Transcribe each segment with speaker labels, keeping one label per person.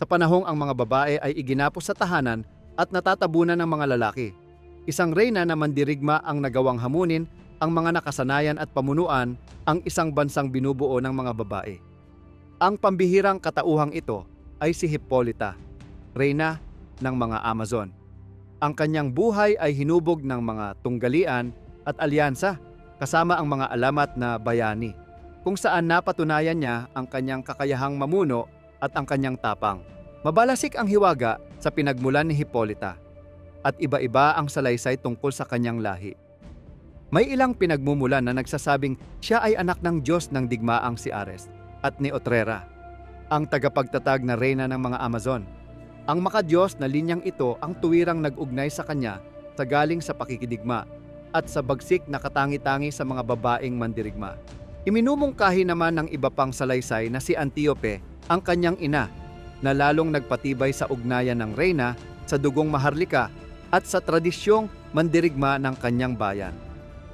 Speaker 1: Sa panahong ang mga babae ay iginapos sa tahanan at natatabunan ng mga lalaki. Isang reyna na mandirigma ang nagawang hamunin ang mga nakasanayan at pamunuan ang isang bansang binubuo ng mga babae. Ang pambihirang katauhang ito ay si Hippolyta, reyna ng mga Amazon. Ang kanyang buhay ay hinubog ng mga tunggalian at alyansa kasama ang mga alamat na bayani kung saan napatunayan niya ang kanyang kakayahang mamuno at ang kanyang tapang. Mabalasik ang hiwaga sa pinagmulan ni Hippolyta at iba-iba ang salaysay tungkol sa kanyang lahi. May ilang pinagmumulan na nagsasabing siya ay anak ng Diyos ng digmaang si Ares at ni Otrera, ang tagapagtatag na reyna ng mga Amazon. Ang makadiyos na linyang ito ang tuwirang nag-ugnay sa kanya sa galing sa pakikidigma at sa bagsik na katangi-tangi sa mga babaeng mandirigma. Iminumungkahi naman ng iba pang salaysay na si Antiope, ang kanyang ina, na lalong nagpatibay sa ugnayan ng reyna sa dugong maharlika at sa tradisyong mandirigma ng kanyang bayan.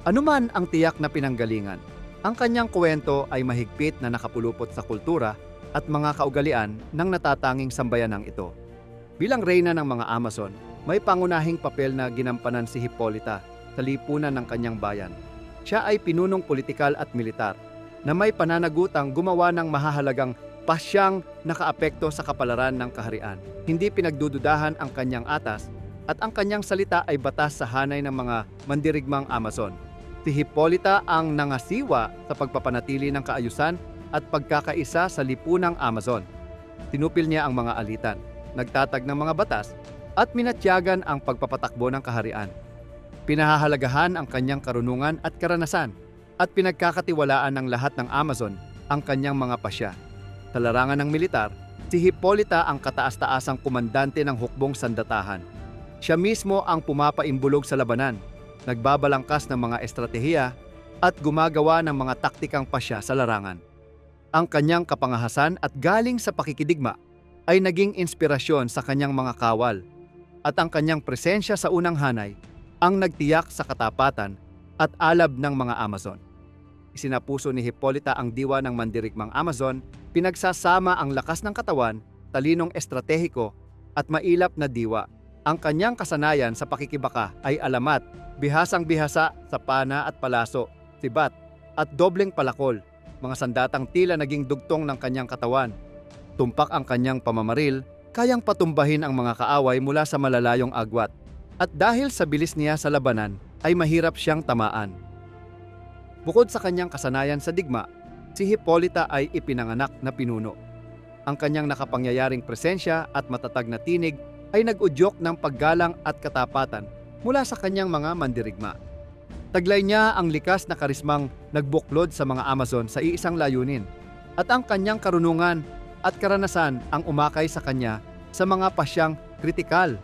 Speaker 1: Anuman ang tiyak na pinanggalingan, ang kanyang kwento ay mahigpit na nakapulupot sa kultura at mga kaugalian ng natatanging sambayanang ito. Bilang reyna ng mga Amazon, may pangunahing papel na ginampanan si Hippolyta sa lipunan ng kanyang bayan. Siya ay pinunong politikal at militar na may pananagutang gumawa ng mahahalagang pasyang nakaapekto sa kapalaran ng kaharian. Hindi pinagdududahan ang kanyang atas at ang kanyang salita ay batas sa hanay ng mga mandirigmang Amazon. Si Hippolyta ang nangasiwa sa pagpapanatili ng kaayusan at pagkakaisa sa lipunang Amazon. Tinupil niya ang mga alitan, nagtatag ng mga batas, at minatyagan ang pagpapatakbo ng kaharian. Pinahahalagahan ang kanyang karunungan at karanasan at pinagkakatiwalaan ng lahat ng Amazon ang kanyang mga pasya. Sa larangan ng militar, si Hippolyta ang kataas-taasang komandante ng hukbong sandatahan. Siya mismo ang pumapaimbulog sa labanan, nagbabalangkas ng mga estratehiya at gumagawa ng mga taktikang pasya sa larangan. Ang kanyang kapangahasan at galing sa pakikidigma ay naging inspirasyon sa kanyang mga kawal at ang kanyang presensya sa unang hanay ang nagtiyak sa katapatan at alab ng mga Amazon. Isinapuso ni Hippolyta ang diwa ng mandirigmang Amazon, pinagsasama ang lakas ng katawan, talinong estratehiko at mailap na diwa. Ang kanyang kasanayan sa pakikibaka ay alamat, bihasang bihasa sa pana at palaso, sibat at dobleng palakol, mga sandatang tila naging dugtong ng kanyang katawan. Tumpak ang kanyang pamamaril, kayang patumbahin ang mga kaaway mula sa malalayong agwat. At dahil sa bilis niya sa labanan, ay mahirap siyang tamaan. Bukod sa kanyang kasanayan sa digma, si Hippolyta ay ipinanganak na pinuno. Ang kanyang nakapangyayaring presensya at matatag na tinig ay nag-udyok ng paggalang at katapatan mula sa kanyang mga mandirigma. Taglay niya ang likas na karismang nagbuklod sa mga Amazon sa iisang layunin at ang kanyang karunungan at karanasan ang umakay sa kanya sa mga pasyang kritikal.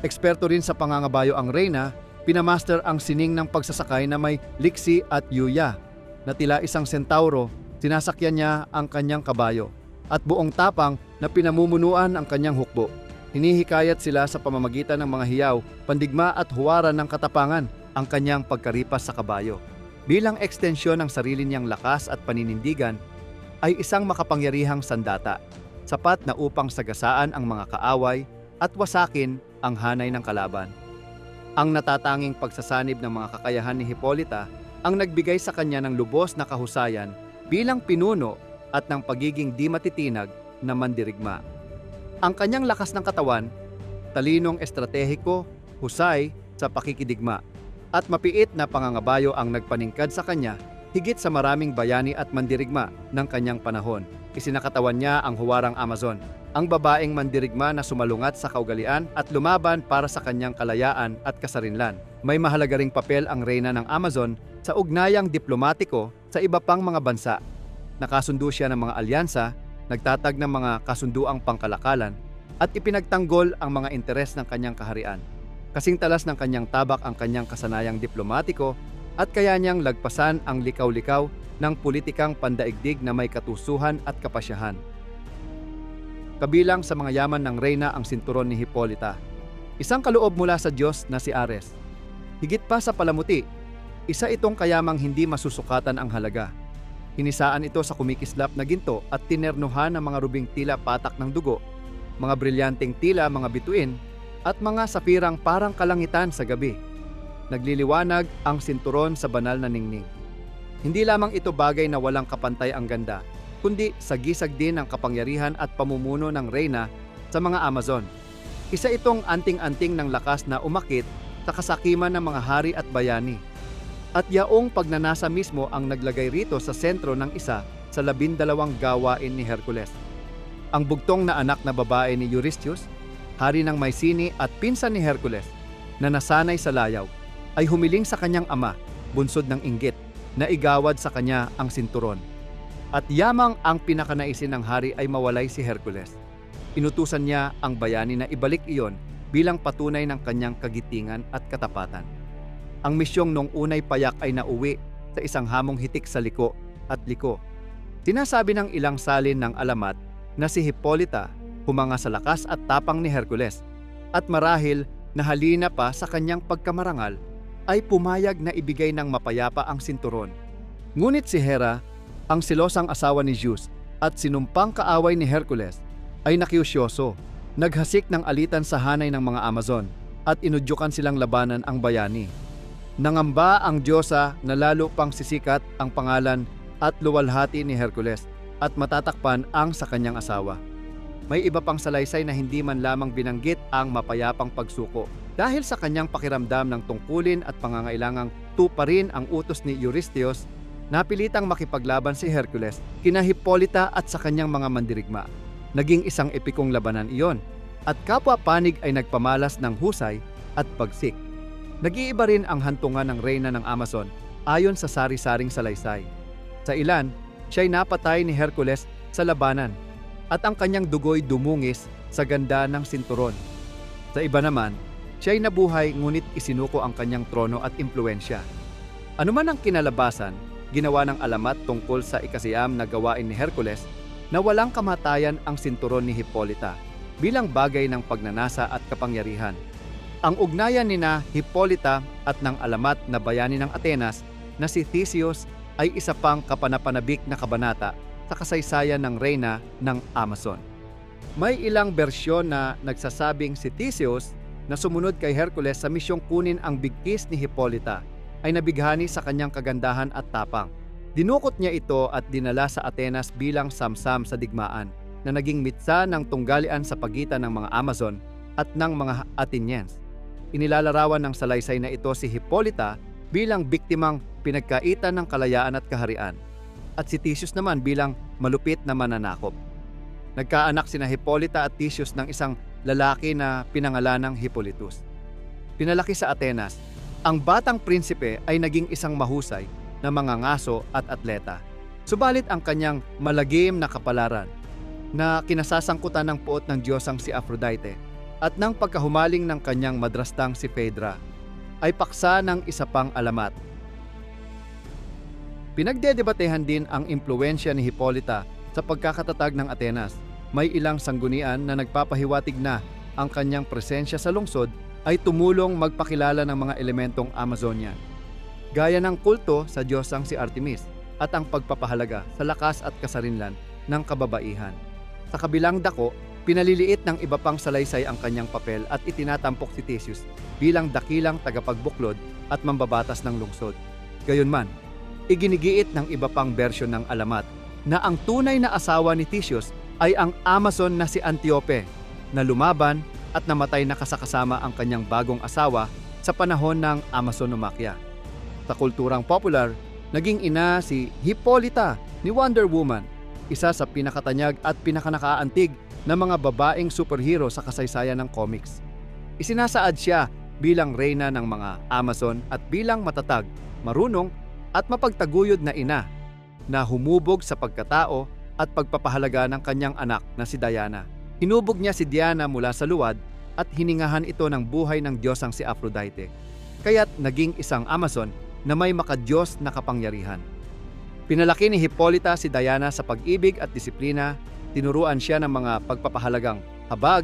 Speaker 1: Eksperto rin sa pangangabayo ang Reyna, pinamaster ang sining ng pagsasakay na may liksi at yuya na tila isang sentauro, sinasakyan niya ang kanyang kabayo at buong tapang na pinamumunuan ang kanyang hukbo. Hinihikayat sila sa pamamagitan ng mga hiyaw, pandigma at huwaran ng katapangan ang kanyang pagkaripas sa kabayo. Bilang ekstensyon ng sarili niyang lakas at paninindigan, ay isang makapangyarihang sandata, sapat na upang sagasaan ang mga kaaway at wasakin ang hanay ng kalaban. Ang natatanging pagsasanib ng mga kakayahan ni Hippolyta ang nagbigay sa kanya ng lubos na kahusayan bilang pinuno at ng pagiging di matitinag na mandirigma. Ang kanyang lakas ng katawan, talinong estratehiko, husay sa pakikidigma, at mapiit na pangangabayo ang nagpaningkad sa kanya higit sa maraming bayani at mandirigma ng kanyang panahon. Isinakatawan niya ang huwarang Amazon, ang babaeng mandirigma na sumalungat sa kaugalian at lumaban para sa kanyang kalayaan at kasarinlan. May mahalaga ring papel ang reyna ng Amazon sa ugnayang diplomatiko sa iba pang mga bansa. Nakasundo siya ng mga alyansa, nagtatag ng mga kasunduang pangkalakalan, at ipinagtanggol ang mga interes ng kanyang kaharian. Kasing talas ng kanyang tabak ang kanyang kasanayang diplomatiko at kaya niyang lagpasan ang likaw-likaw ng politikang pandaigdig na may katusuhan at kapasyahan. Kabilang sa mga yaman ng reyna ang sinturon ni Hippolyta, isang kaloob mula sa Diyos na si Ares. Higit pa sa palamuti, isa itong kayamang hindi masusukatan ang halaga. Hinisaan ito sa kumikislap na ginto at tinernuhan ng mga rubing tila patak ng dugo mga brilyanteng tila mga bituin, at mga sapirang parang kalangitan sa gabi. Nagliliwanag ang sinturon sa banal na ningning. Hindi lamang ito bagay na walang kapantay ang ganda, kundi sagisag din ang kapangyarihan at pamumuno ng reyna sa mga Amazon. Isa itong anting-anting ng lakas na umakit sa kasakiman ng mga hari at bayani. At yaong pagnanasa mismo ang naglagay rito sa sentro ng isa sa labindalawang gawain ni Hercules. Ang bugtong na anak na babae ni Eurystheus, hari ng Mycenae at pinsan ni Hercules, na nasanay sa layaw, ay humiling sa kanyang ama, bunsod ng inggit, na igawad sa kanya ang sinturon. At yamang ang pinakanaisin ng hari ay mawalay si Hercules. Inutusan niya ang bayani na ibalik iyon bilang patunay ng kanyang kagitingan at katapatan. Ang misyong nung unay payak ay nauwi sa isang hamong hitik sa liko at liko. Sinasabi ng ilang salin ng alamat na si Hippolyta humanga sa lakas at tapang ni Hercules at marahil nahalina pa sa kanyang pagkamarangal ay pumayag na ibigay ng mapayapa ang sinturon. Ngunit si Hera, ang silosang asawa ni Zeus at sinumpang kaaway ni Hercules, ay nakiusyoso, naghasik ng alitan sa hanay ng mga Amazon at inudyukan silang labanan ang bayani. Nangamba ang Diyosa na lalo pang sisikat ang pangalan at luwalhati ni Hercules at matatakpan ang sa kanyang asawa. May iba pang salaysay na hindi man lamang binanggit ang mapayapang pagsuko. Dahil sa kanyang pakiramdam ng tungkulin at pangangailangang tuparin ang utos ni Eurystheus, napilitang makipaglaban si Hercules kina Hippolyta at sa kanyang mga mandirigma. Naging isang epikong labanan iyon at kapwa panig ay nagpamalas ng husay at pagsik. Nag-iiba rin ang hantungan ng reyna ng Amazon ayon sa sari-saring salaysay. Sa ilan, siya'y napatay ni Hercules sa labanan at ang kanyang dugoy dumungis sa ganda ng sinturon. Sa iba naman, siya'y nabuhay ngunit isinuko ang kanyang trono at impluensya. Ano man ang kinalabasan, ginawa ng alamat tungkol sa ikasiyam na gawain ni Hercules na walang kamatayan ang sinturon ni Hippolyta bilang bagay ng pagnanasa at kapangyarihan. Ang ugnayan ni na Hippolyta at ng alamat na bayani ng Atenas na si Theseus ay isa pang kapanapanabik na kabanata sa kasaysayan ng reyna ng Amazon. May ilang bersyon na nagsasabing si Theseus na sumunod kay Hercules sa misyong kunin ang bigkis ni Hippolyta ay nabighani sa kanyang kagandahan at tapang. Dinukot niya ito at dinala sa Atenas bilang samsam sa digmaan na naging mitsa ng tunggalian sa pagitan ng mga Amazon at ng mga Athenians. Inilalarawan ng salaysay na ito si Hippolyta bilang biktimang pinagkaitan ng kalayaan at kaharian at si Theseus naman bilang malupit na mananakop. Nagkaanak sina Hippolyta at Theseus ng isang lalaki na pinangalanang Hippolytus. Pinalaki sa Atenas, ang batang prinsipe ay naging isang mahusay na mga ngaso at atleta. Subalit ang kanyang malagim na kapalaran na kinasasangkutan ng puot ng Diyosang si Aphrodite at ng pagkahumaling ng kanyang madrastang si Phaedra ay paksa ng isa pang alamat. Pinagdedebatehan din ang impluensya ni Hippolyta sa pagkakatatag ng Atenas. May ilang sanggunian na nagpapahiwatig na ang kanyang presensya sa lungsod ay tumulong magpakilala ng mga elementong Amazonian. Gaya ng kulto sa Diyosang si Artemis at ang pagpapahalaga sa lakas at kasarinlan ng kababaihan. Sa kabilang dako, Pinaliliit ng iba pang salaysay ang kanyang papel at itinatampok si Theseus bilang dakilang tagapagbuklod at mambabatas ng lungsod. Gayunman, iginigiit ng iba pang bersyon ng alamat na ang tunay na asawa ni Theseus ay ang Amazon na si Antiope na lumaban at namatay na kasakasama ang kanyang bagong asawa sa panahon ng Amazonomachia. Sa kulturang popular, naging ina si Hippolyta ni Wonder Woman, isa sa pinakatanyag at pinakanakaantig na mga babaeng superhero sa kasaysayan ng comics. Isinasaad siya bilang reyna ng mga Amazon at bilang matatag, marunong at mapagtaguyod na ina na humubog sa pagkatao at pagpapahalaga ng kanyang anak na si Diana. Hinubog niya si Diana mula sa luwad at hiningahan ito ng buhay ng Diyosang si Aphrodite. Kaya't naging isang Amazon na may makadiyos na kapangyarihan. Pinalaki ni Hippolyta si Diana sa pag-ibig at disiplina tinuruan siya ng mga pagpapahalagang habag,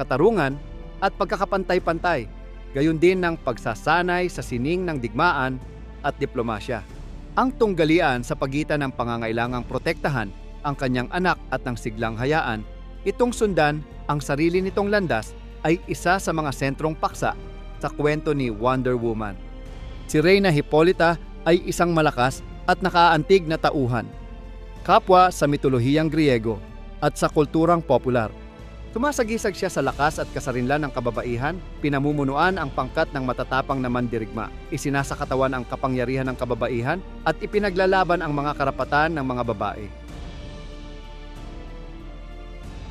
Speaker 1: katarungan at pagkakapantay-pantay, gayon din ng pagsasanay sa sining ng digmaan at diplomasya. Ang tunggalian sa pagitan ng pangangailangang protektahan ang kanyang anak at ng siglang hayaan, itong sundan Ang sarili nitong landas ay isa sa mga sentrong paksa sa kwento ni Wonder Woman. Si Reyna Hippolyta ay isang malakas at nakaantig na tauhan. Kapwa sa mitolohiyang Griego at sa kulturang popular. Sumasagisag siya sa lakas at kasarinlan ng kababaihan, pinamumunuan ang pangkat ng matatapang na mandirigma, isinasakatawan ang kapangyarihan ng kababaihan at ipinaglalaban ang mga karapatan ng mga babae.